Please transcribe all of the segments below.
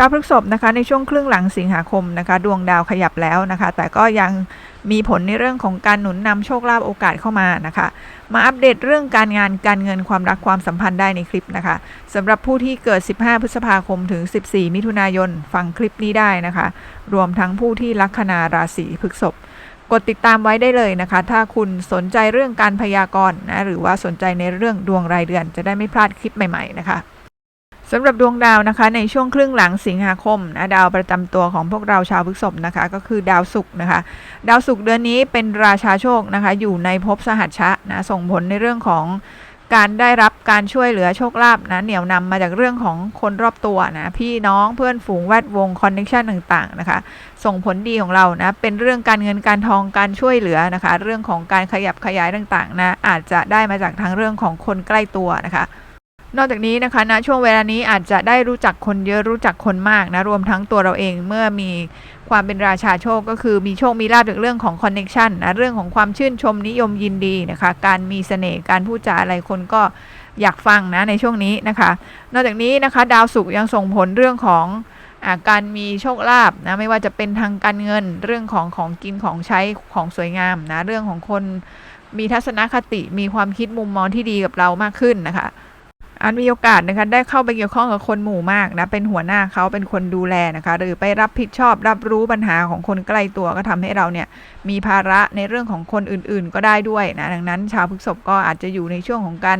ชาวพฤกษภนะคะในช่วงครึ่งหลังสิงหาคมนะคะ ดวงดาวขยับแล้วนะคะ แต่ก็ยังมีผลในเรื่องของการหนุนนำโชคลาภโอกาสเข้ามานะคะ มาอัปเดตเรื่องการงานการเงินความรักความสัมพันธ์ได้ในคลิปนะคะสำหรับผู้ที่เกิด 15 พฤษภาคมถึง 14 มิถุนายนฟังคลิปนี้ได้นะคะ รวมทั้งผู้ที่ลัคนาราศีพฤกษภกดติดตามไว้ได้เลยนะคะ ถ้าคุณสนใจเรื่องการพยากรณ์นะหรือว่าสนใจในเรื่องดวงรายเดือนจะได้ไม่พลาดคลิปใหม่ ๆ นะคะ สำหรับดวงดาวนะคะ ในช่วงครึ่งหลังสิงหาคมนะดาวประจำตัวของพวกเราชาวพฤษภนะคะ ก็คือดาวศุกร์นะคะ ดาวศุกร์เดือนนี้เป็นราชาโชคนะคะ อยู่ในภพสหัชชะนะส่งผลในเรื่องของการได้รับการช่วยเหลือโชคลาภนะเหนี่ยวนำมาจากเรื่องของคนรอบตัวนะพี่น้องเพื่อนฝูงแวดวงคอนเนคชันต่างๆนะคะ ส่งผลดีของเรานะเป็นเรื่องการเงินการทองการช่วยเหลือนะคะ เรื่องของการขยับขยายต่างๆนะอาจจะได้มาจากทางเรื่องของคนใกล้ตัวนะคะ นอกจากนี้นะคะณช่วงเวลานี้อาจจะได้รู้จักคนเยอะรู้จักคนมากนะรวมทั้งตัวเราเองเมื่อมีความเป็นราชาโชคก็คือมีโชคมีลาภจากเรื่องของคอนเน็ชันนะเรื่องของความชื่นชมนิยมยินดีนะคะการมีเสน่ห์การพูดจาอะไรคนก็อยากฟังนะในช่วงนี้นะคะ นอกจากนี้นะคะดาวศุกร์ยังส่งผลเรื่องของอการมีโชคลาภนะไม่ว่าจะเป็นทางการเงินเรื่องของของกินของใช้ของสวยงามนะเรื่องของคนมีทัศนคติมีความคิดมุมมองที่ดีกับเรามากขึ้นนะคะ อันมีโอกาสนะคะได้เข้าไปเกี่ยวข้องกับคนหมู่มากนะเป็นหัวหน้าเขาเป็นคนดูแลนะคะ หรือไปรับผิดชอบรับรู้ปัญหาของคนใกล้ตัวก็ทำให้เราเนี่ยมีภาระในเรื่องของคนอื่นๆ ก็ได้ด้วยนะดังนั้นชาวพฤษภก็อาจจะอยู่ในช่วงของการ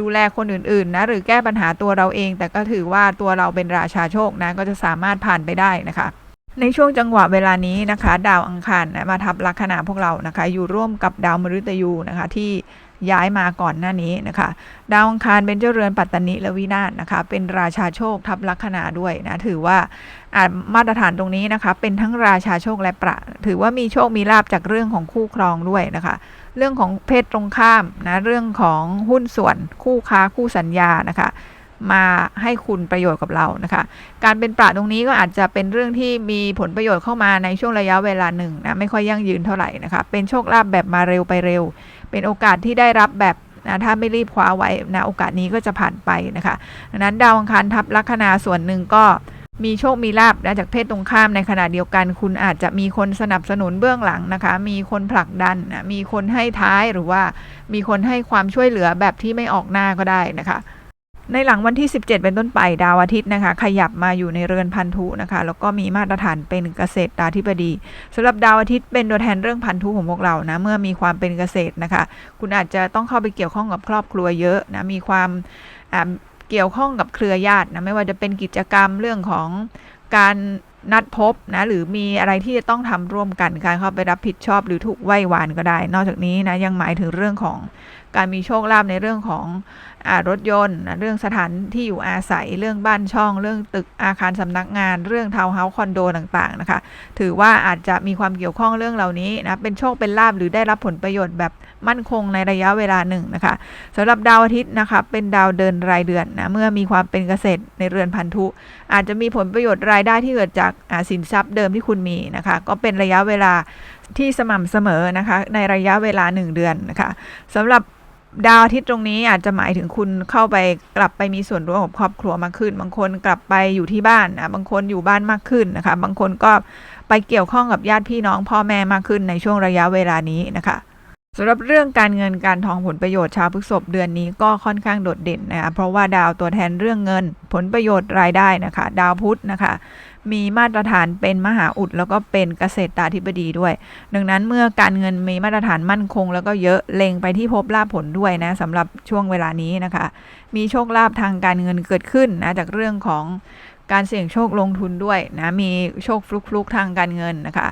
ดูแลคนอื่นๆนะหรือแก้ปัญหาตัวเราเอง แต่ก็ถือว่าตัวเราเป็นราชาโชคนะก็จะสามารถผ่านไปได้นะคะในช่วงจังหวะเวลานี้นะคะ ดาวอังคารนะมาทับลัคนาพวกเรานะคะ อยู่ร่วมกับดาวมฤตยูนะคะที่ ย้ายมาก่อนหน้านี้นะคะ ดาวอังคารเป็นเจ้าเรือนปัตตนิและวินาศนะคะ เป็นราชาโชคทับลัคนาด้วยนะถือว่าอามาตรฐานตรงนี้นะคะ เป็นทั้งราชาโชคและประ ถือว่ามีโชคมีลาบจากเรื่องของคู่ครองด้วยนะคะ เรื่องของเพศตรงข้ามนะเรื่องของหุ้นส่วนคู่ค้าคู่สัญญานะคะมาให้คุณประโยชน์กับเรานะคะ การเป็นปราตรงนี้ก็อาจจะเป็นเรื่องที่มีผลประโยชน์เข้ามาในช่วงระยะเวลาหนึ่งนะไม่ค่อยยั่งยืนเท่าไหร่นะคะ เป็นโชคลาภแบบมาเร็วไปเร็วเป็นโอกาสที่ได้รับแบบนะถ้าไม่รีบคว้าไว้นะโอกาสนี้ก็จะผ่านไปนะคะดังนั้นดาวอังคารทับลัคนาส่วนหนึ่งก็มีโชคมีลาบนะจากเพศตรงข้ามในขณะเดียวกัน คุณอาจจะมีคนสนับสนุนเบื้องหลังนะคะ มีคนผลักดันนะมีคนให้ท้ายหรือว่ามีคนให้ความช่วยเหลือแบบที่ไม่ออกหน้าก็ได้นะคะ ในหลังวันที่ 17 เป็นต้นไปดาวอาทิตย์นะคะ ขยับมาอยู่ในเรือนพันธุนะคะ แล้วก็มีมาตรฐานเป็นเกษตรตาธิบดีสำหรับดาวอาทิตย์เป็นตัวแทนเรื่องพันธุของพวกเรานะเมื่อมีความเป็นเกษตรนะคะ คุณอาจจะต้องเข้าไปเกี่ยวข้องกับครอบครัวเยอะนะมีความเกี่ยวข้องกับเครือญาตินะไม่ว่าจะเป็นกิจกรรมเรื่องของการนัดพบนะหรือมีอะไรที่จะต้องทำร่วมกันการเข้าไปรับผิดชอบหรือถูกไหว้วานก็ได้ นอกจากนี้นะยังหมายถึงเรื่องของ การมีโชคลาภในเรื่องของอรถยนต์ เรื่องสถานที่อยู่อาศัย เรื่องบ้านช่อง เรื่องตึกอาคารสำนักงาน เรื่องทาวน์เฮาส์คอนโดต่างๆนะคะ ถือว่าอาจจะมีความเกี่ยวข้องเรื่องเหล่านี้นะ เป็นโชคเป็นลาภหรือได้รับผลประโยชน์แบบมั่นคงในระยะเวลาหนึ่งนะคะสำหรับดาวอาทิตย์นะคะ เป็นดาวเดินรายเดือนนะ เมื่อมีความเป็นเกษตรในเรือนพันธุ อาจจะมีผลประโยชน์รายได้ที่เกิดจากสินทรัพย์เดิมที่คุณมีนะคะ ก็เป็นระยะเวลาที่สม่ำเสมอนะคะ ในระยะเวลา 1 เดือนนะคะสำหรับ ดาวอาทิตย์ตรงนี้อาจจะหมายถึงคุณเข้าไปกลับไปมีส่วนร่วมกับครอบครัวมากขึ้น บางคนกลับไปอยู่ที่บ้านนะบางคนอยู่บ้านมากขึ้นนะคะ บางคนก็ไปเกี่ยวข้องกับญาติพี่น้องพ่อแม่มากขึ้นในช่วงระยะเวลานี้นะคะสำหรับเรื่องการเงินการทองผลประโยชน์ชาวพฤษภเดือนนี้ก็ค่อนข้างโดดเด่นนะคะเพราะว่าดาวตัวแทนเรื่องเงิน ผลประโยชน์รายได้นะคะ ดาวพุธนะคะ มีมาตรฐานเป็นมหาอุดแล้วก็เป็นเกษตรตาธิบดีด้วย ดังนั้นเมื่อการเงินมีมาตรฐานมั่นคง แล้วก็เยอะเล็งไปที่พบลาภผลด้วยนะสำหรับช่วงเวลานี้นะคะ มีโชคลาภทางการเงินเกิดขึ้นนะจากเรื่องของ การเสี่ยงโชคลงทุนด้วยนะมีโชคฟลุกๆทางการเงินนะคะ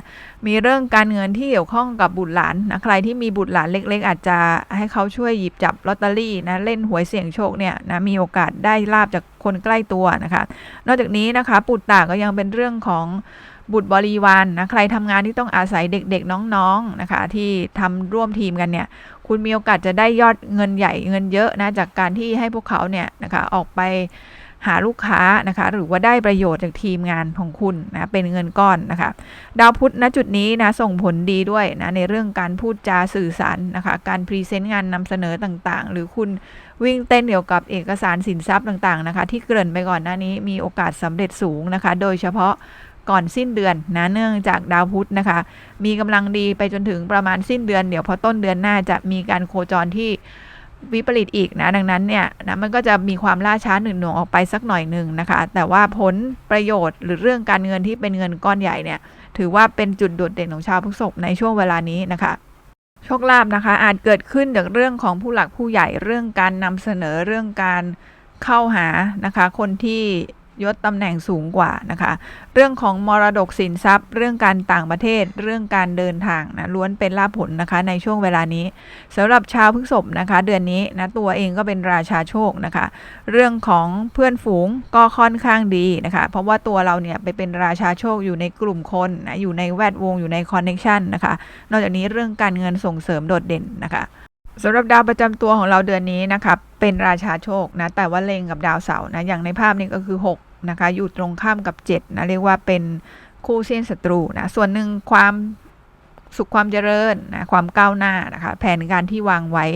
มีเรื่องการเงินที่เกี่ยวข้องกับบุตรหลานนะใครที่มีบุตรหลานเล็ก ๆ อาจจะให้เขาช่วยหยิบจับลอตเตอรี่นะเล่นหวยเสี่ยงโชคเนี่ยนะมีโอกาสได้ลาบจากคนใกล้ตัวนะคะ นอกจากนี้นะคะปุตตาก็ยังเป็นเรื่องของบุตรบริวารนนะใครทำงานที่ต้องอาศัยเด็กๆ น้องๆนะคะ ที่ทำร่วมทีมกันเนี่ยคุณมีโอกาสจะได้ยอดเงินใหญ่เงินเยอะนะจากการที่ให้พวกเขาเนี่ยนะคะออกไป หาลูกค้านะคะ หรือว่าได้ประโยชน์จากทีมงานของคุณนะเป็นเงินก้อนนะคะ ดาวพุธณจุดนี้นะส่งผลดีด้วยนะในเรื่องการพูดจาสื่อสารนะคะ การพรีเซนต์งานนำเสนอต่างๆ หรือคุณวิ่งเต้นเกี่ยวกับเอกสารสินทรัพย์ต่างๆนะคะ ที่เกริ่นไปก่อนหน้านี้มีโอกาสสำเร็จสูงนะคะ โดยเฉพาะก่อนสิ้นเดือนนะเนื่องจากดาวพุธนะคะ มีกำลังดีไปจนถึงประมาณสิ้นเดือน เดี๋ยวพอต้นเดือนหน้าจะมีการโคจรที่ วิปริตอีกนะดังนั้นเนี่ยนะมันก็จะมีความล่าช้าหนึ่งหน่วงออกไปสักหน่อยหนึ่งนะคะ แต่ว่าผลประโยชน์หรือเรื่องการเงินที่เป็นเงินก้อนใหญ่เนี่ยถือว่าเป็นจุดโดดเด่นของชาวพฤษภในช่วงเวลานี้นะคะโชคลาภนะคะ อาจเกิดขึ้นจากเรื่องของผู้หลักผู้ใหญ่เรื่องการนำเสนอเรื่องการเข้าหานะคะ คนที่ ยศตำแหน่งสูงกว่านะคะ เรื่องของมรดกสินทรัพย์ เรื่องการต่างประเทศ เรื่องการเดินทางนะล้วนเป็นลาภผลนะคะในช่วงเวลานี้สำหรับชาวพฤษภนะคะ เดือนนี้นะตัวเองก็เป็นราชาโชคนะคะ เรื่องของเพื่อนฝูงก็ค่อนข้างดีนะคะ เพราะว่าตัวเราเนี่ยไปเป็นราชาโชคอยู่ในกลุ่มคนนะอยู่ในแวดวงอยู่ในคอนเน t ชันนะคะ นอกจากนี้เรื่องการเงินส่งเสริมโดดเด่นนะคะสำหรับดาวประจำตัวของเราเดือนนี้นะคะ เป็นราชาโชคนะแต่ว่าเล็งกับดาวเสาร์นะอย่างในภาพนี้ก็คือ6นะคะอยู่ตรงข้ามกับ7นะเรียกว่าเป็นคู่เส้นศัตรูนะส่วนหนึ่งความสุขความเจริญนะความก้าวหน้านะคะแผนการที่วางไว้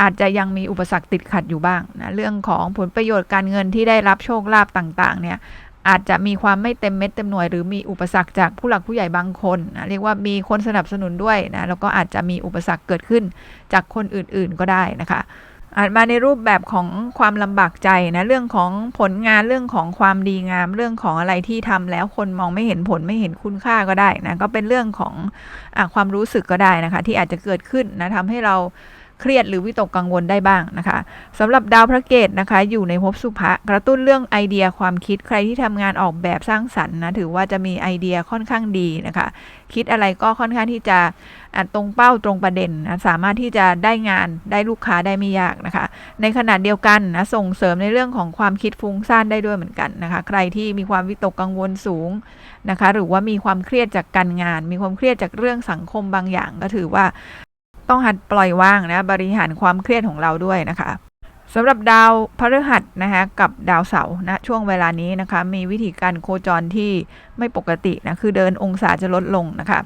อาจจะยังมีอุปสรรคติดขัดอยู่บ้างนะเรื่องของผลประโยชน์การเงินที่ได้รับโชคลาภต่างๆเนี่ยอาจจะมีความไม่เต็มเม็ดเต็มหน่วย หรือมีอุปสรรคจากผู้หลักผู้ใหญ่บางคนนะเรียกว่ามีคนสนับสนุนด้วยนะแล้วก็อาจจะมีอุปสรรคเกิดขึ้นจากคนอื่นๆก็ได้นะคะ อาจมาในรูปแบบของความลำบากใจนะเรื่องของผลงานเรื่องของความดีงาม เรื่องของอะไรที่ทำแล้วคนมองไม่เห็นผลไม่เห็นคุณค่าก็ได้นะก็เป็นเรื่องของอความรู้สึกก็ได้นะคะ ที่อาจจะเกิดขึ้นนะทำให้เรา เครียดหรือวิตกกังวลได้บ้างนะคะสำหรับดาวพระเกตนะคะ อยู่ในภพสุภะกระตุ้นเรื่องไอเดียความคิดใครที่ทำงานออกแบบสร้างสรรค์นะถือว่าจะมีไอเดียค่อนข้างดีนะคะ คิดอะไรก็ค่อนข้างที่จะอะตรงเป้าตรงประเด็นนะสามารถที่จะได้งานได้ลูกค้าได้ไม่ยากนะคะ ในขณะเดียวกันนะส่งเสริมในเรื่องของความคิดฟุ้งซ่านได้ด้วยเหมือนกันนะคะ ใครที่มีความวิตกกังวลสูงนะคะ หรือว่ามีความเครียดจากการงาน มีความเครียดจากเรื่องสังคมบางอย่างก็ถือว่า ต้องหัดปล่อยวางนะบริหารความเครียดของเราด้วยนะคะสำหรับดาวพฤหัสนะคะกับดาวเสาร์นะช่วงเวลานี้นะคะมีวิธีการโคจรที่ไม่ปกตินะคือเดินองศาจะลดลงนะคะ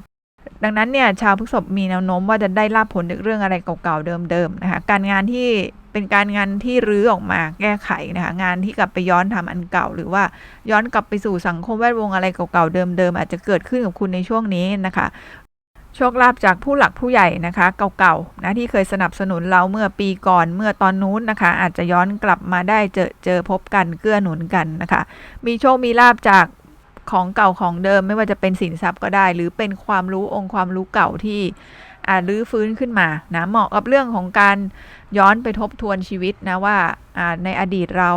ดังนั้นเนี่ยชาวพฤษภมีแนวโน้มว่าจะได้รับผลจากเรื่องอะไรเก่าๆเดิมๆนะคะการงานที่เป็นการงานที่รื้อออกมาแก้ไขนะคะงานที่กลับไปย้อนทำอันเก่า หรือว่าย้อนกลับไปสู่สังคมแวดวงอะไรเก่าๆเดิมๆอาจจะเกิดขึ้นกับคุณในช่วงนี้นะคะ โชคลาภจากผู้หลักผู้ใหญ่นะคะเก่าๆนะที่เคยสนับสนุนเราเมื่อปีก่อนเมื่อตอนนู้นนะคะ อาจจะย้อนกลับมาได้เจอเจอพบกันเกื้อหนุนกันนะคะ มีโชคมีลาบจากของเก่าของเดิมไม่ว่าจะเป็นสินทรัพย์ก็ได้ หรือเป็นความรู้องค์ความรู้เก่าที่อ่ารื้อฟื้นขึ้นมานะเหมาะกับเรื่องของการย้อนไปทบทวนชีวิตนะว่าในอดีตเรา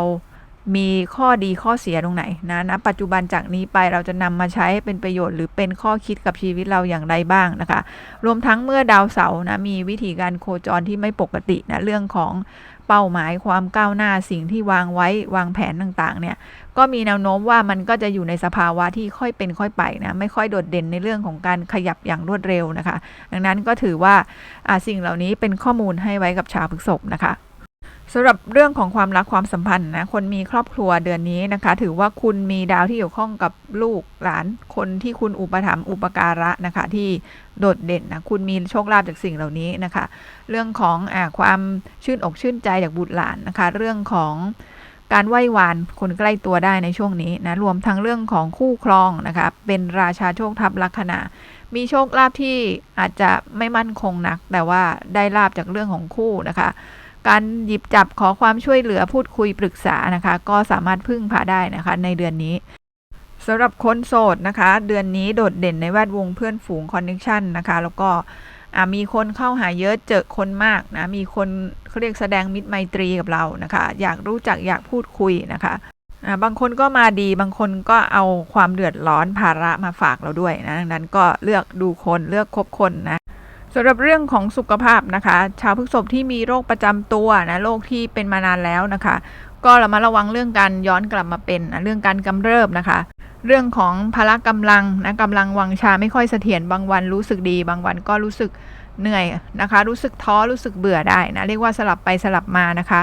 มีข้อดีข้อเสียตรงไหนนะนะปัจจุบันจากนี้ไปเราจะนำมาใช้เป็นประโยชน์ หรือเป็นข้อคิดกับชีวิตเราอย่างไรบ้างนะคะ รวมทั้งเมื่อดาวเสาร์นะมีวิธีการโคจรที่ไม่ปกตินะเรื่องของเป้าหมายความก้าวหน้าสิ่งที่วางไว้วางแผนต่างๆเนี่ยก็มีแนวโน้มว่ามันก็จะอยู่ในสภาวะที่ค่อยเป็นค่อยไปนะไม่ค่อยโดดเด่นในเรื่องของการขยับอย่างรวดเร็วนะคะ ดังนั้นก็ถือว่าอ่าสิ่งเหล่านี้เป็นข้อมูลให้ไว้กับชาวพฤษภนะคะ สำหรับเรื่องของความรักความสัมพันธ์นะคนมีครอบครัวเดือนนี้นะคะ ถือว่าคุณมีดาวที่เกี่ยวข้องกับลูกหลานคนที่คุณอุปถัมภ์อุปการะนะคะ ที่โดดเด่นนะคุณมีโชคลาภจากสิ่งเหล่านี้นะคะ เรื่องของอาความชื่นอกชื่นใจจากบุตรหลานนะคะ เรื่องของการไหว้วานคนใกล้ตัวได้ในช่วงนี้นะรวมทั้งเรื่องของคู่ครองนะคะ เป็นราชาโชคทัพลัคนามีโชคลาภที่อาจจะไม่มั่นคงนัก แต่ว่าได้ลาบจากเรื่องของคู่นะคะ การหยิบจับขอความช่วยเหลือพูดคุยปรึกษานะคะ ก็สามารถพึ่งพาได้นะคะในเดือนนี้สำหรับคนโสดนะคะ เดือนนี้โดดเด่นในแวดวงเพื่อนฝูงคอนเน t ชันนะคะ แล้วก็มีคนเข้าหาเยอะเจอคนมากนะ มีคนเขาเรียกแสดงมิตรไมตรีกับเรานะคะ อยากรู้จักอยากพูดคุยนะคะบางคนก็มาดีบางคนก็เอาความเดือดร้อนภาระมาฝากเราด้วยนะดังนั้นก็เลือกดูคนเลือกคบคนนะ สำหรับเรื่องของสุขภาพนะคะ ชาวพฤกษภที่มีโรคประจำตัวนะโรคที่เป็นมานานแล้วนะคะ ก็ระมัดระวังเรื่องการย้อนกลับมาเป็นนะเรื่องการกำเริบนะคะ เรื่องของพละกำลังนะกำลังวังชาไม่ค่อยเสถียรบางวันรู้สึกดี บางวันก็รู้สึกเหนื่อยนะคะ รู้สึกท้อรู้สึกเบื่อได้นะเรียกว่าสลับไปสลับมานะคะ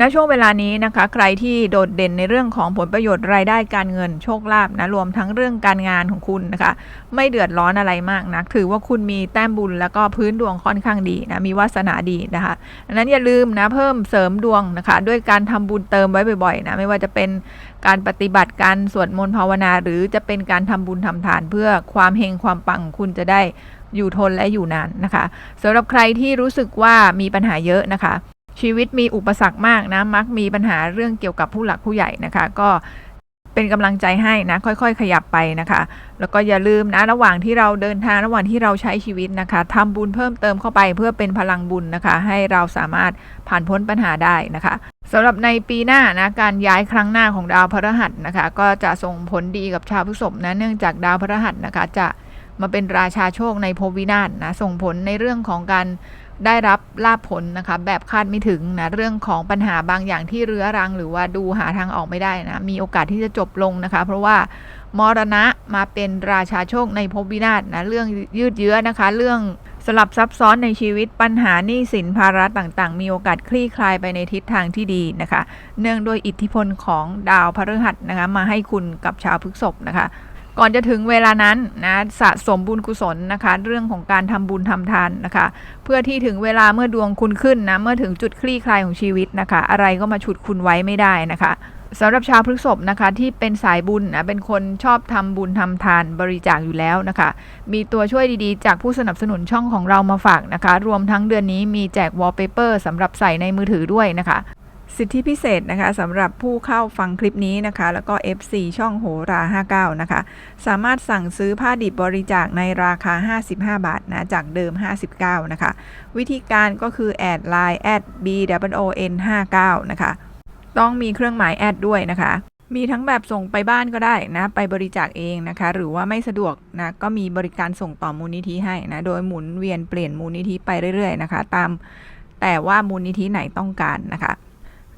ณช่วงเวลานี้นะคะ ใครที่โดดเด่นในเรื่องของผลประโยชน์รายได้การเงินโชคลาภนะรวมทั้งเรื่องการงานของคุณนะคะ ไม่เดือดร้อนอะไรมากนักถือว่าคุณมีแต้มบุญแล้วก็พื้นดวงค่อนข้างดีนะมีวาสนาดีนะคะดังนั้นอย่าลืมนะเพิ่มเสริมดวงนะคะ ด้วยการทำบุญเติมไว้บ่อยๆนะไม่ว่าจะเป็นการปฏิบัติการสวดมนต์ภาวนา หรือจะเป็นการทำบุญทำทาน เพื่อความเฮงความปังคุณจะได้อยู่ทนและอยู่นานนะคะสำหรับใครที่รู้สึกว่ามีปัญหาเยอะนะคะ ชีวิตมีอุปสรรคมากนะ มักมีปัญหาเรื่องเกี่ยวกับผู้หลักผู้ใหญ่นะคะ ก็เป็นกำลังใจให้นะค่อยๆ ขยับไปนะคะ แล้วก็อย่าลืมนะระหว่างที่เราเดินทางระหว่างที่เราใช้ชีวิตนะคะทำบุญเพิ่มเติมเข้าไปเพื่อเป็นพลังบุญนะคะ ให้เราสามารถผ่านพ้นปัญหาได้นะคะสำหรับในปีหน้านะการย้ายครั้งหน้าของดาวพฤหัสนะคะ ก็จะส่งผลดีกับชาวพฤษภนะเนื่องจากดาวพฤหัสนะคะ จะมาเป็นราชาโชคในภพวินาศนะส่งผลในเรื่องของการ ได้รับลาภผลนะคะแบบคาดไม่ถึงนะเรื่องของปัญหาบางอย่างที่เรื้อรัง หรือว่าดูหาทางออกไม่ได้นะมีโอกาสที่จะจบลงนะคะ เพราะว่ามรณะมาเป็นราชาโชคในภพวินาศนะเรื่องยืดเยื้อนะคะ เรื่องสลับซับซ้อนในชีวิตปัญหาหนี้สินภาระต่างๆ มีโอกาสคลี่คลายไปในทิศทางที่ดีนะคะ เนื่องโดวยอิทธิพลของดาวพฤหัสนะคะมาให้คุณกับชาวพฤกษภนะคะ ก่อนจะถึงเวลานั้นนะสะสมบุญกุศลนะคะ เรื่องของการทำบุญทำทานนะคะ เพื่อที่ถึงเวลาเมื่อดวงคุณขึ้นนะเมื่อถึงจุดคลี่คลายของชีวิตนะคะ อะไรก็มาฉุดคุณไว้ไม่ได้นะคะสำหรับชาวพฤกษภนะคะที่เป็นสายบุญนะเป็นคนชอบทำบุญทำทานบริจาคอยู่แล้วนะคะ มีตัวช่วยดีๆ จากผู้สนับสนุนช่องของเรามาฝากนะคะ รวมทั้งเดือนนี้มีแจกวอลเปเปอร์สำหรับใส่ในมือถือด้วยนะคะ สิทธิพิเศษนะคะสำหรับผู้เข้าฟังคลิปนี้นะคะ แล้วก็ FC ช่องโหรา 59 นะคะ สามารถสั่งซื้อผ้าดิบบริจาคในราคา 55 บาทนะ จากเดิม 59 นะคะ วิธีการก็คือ แอดไลน์แอด b w o n 59 นะคะ ต้องมีเครื่องหมายแอดด้วยนะคะ มีทั้งแบบส่งไปบ้านก็ได้นะ ไปบริจาคเองนะคะ หรือว่าไม่สะดวกนะ ก็มีบริการส่งต่อมูลนิธิให้นะ โดยหมุนเวียนเปลี่ยนมูลนิธิไปเรื่อยๆนะคะ ตามแต่ว่ามูลนิธิไหนต้องการนะคะ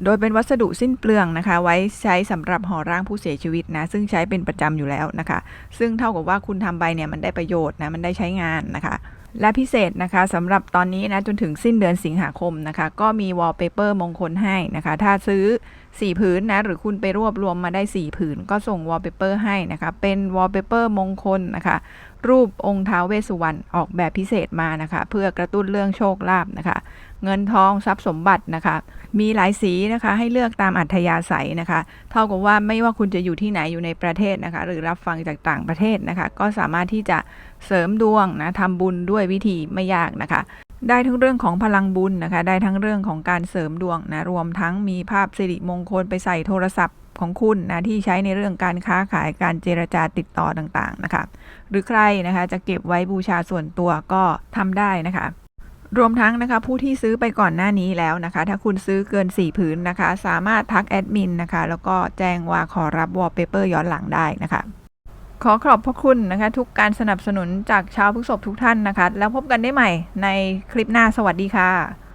โดยเป็นวัสดุสิ้นเปลืองนะคะ ไว้ใช้สำหรับห่อร่างผู้เสียชีวิตนะ ซึ่งใช้เป็นประจำอยู่แล้วนะคะ ซึ่งเท่ากับว่าคุณทำไปเนี่ยมันได้ประโยชน์นะ มันได้ใช้งานนะคะ และพิเศษนะคะสำหรับตอนนี้นะจนถึงสิ้นเดือนสิงหาคมนะคะ ก็มีวอลเปเปอร์มงคลให้นะคะ ถ้าซื้อ 4 ผืนนะ หรือคุณไปรวบรวมมาได้ 4 ผืน ก็ส่งวอลเปเปอร์ให้นะคะ เป็นวอลเปเปอร์มงคลนะคะ รูปองค์ท้าวเวสสุวรรณออกแบบพิเศษมานะคะ เพื่อกระตุ้นเรื่องโชคลาภนะคะ เงินทองทรัพย์สมบัตินะคะ มีหลายสีนะคะให้เลือกตามอัธยาศัยนะคะ เท่ากับว่าไม่ว่าคุณจะอยู่ที่ไหนอยู่ในประเทศนะคะ หรือรับฟังจากต่างประเทศนะคะ ก็สามารถที่จะเสริมดวงนะทำบุญด้วยวิธีไม่ยากนะคะได้ทั้งเรื่องของพลังบุญนะคะ ได้ทั้งเรื่องของการเสริมดวงนะ รวมทั้งมีภาพสิริมงคลไปใส่โทรศัพท์ของคุณนะที่ใช้ในเรื่องการค้าขายการเจรจาติดต่อต่างๆนะคะ หรือใครนะคะจะเก็บไว้บูชาส่วนตัวก็ทำได้นะคะ รวมทั้งนะคะผู้ที่ซื้อไปก่อนหน้านี้แล้วนะคะ ถ้าคุณซื้อเกิน 4 ผืนนะคะ สามารถทักแอดมินนะคะ แล้วก็แจ้งว่าขอรับวอลเปเปอร์ย้อนหลังได้นะคะ ขอขอบพระคุณนะคะ ทุกการสนับสนุนจากชาวผู้ศพทุกท่านนะคะ แล้วพบกันได้ใหม่ในคลิปหน้าสวัสดีค่ะ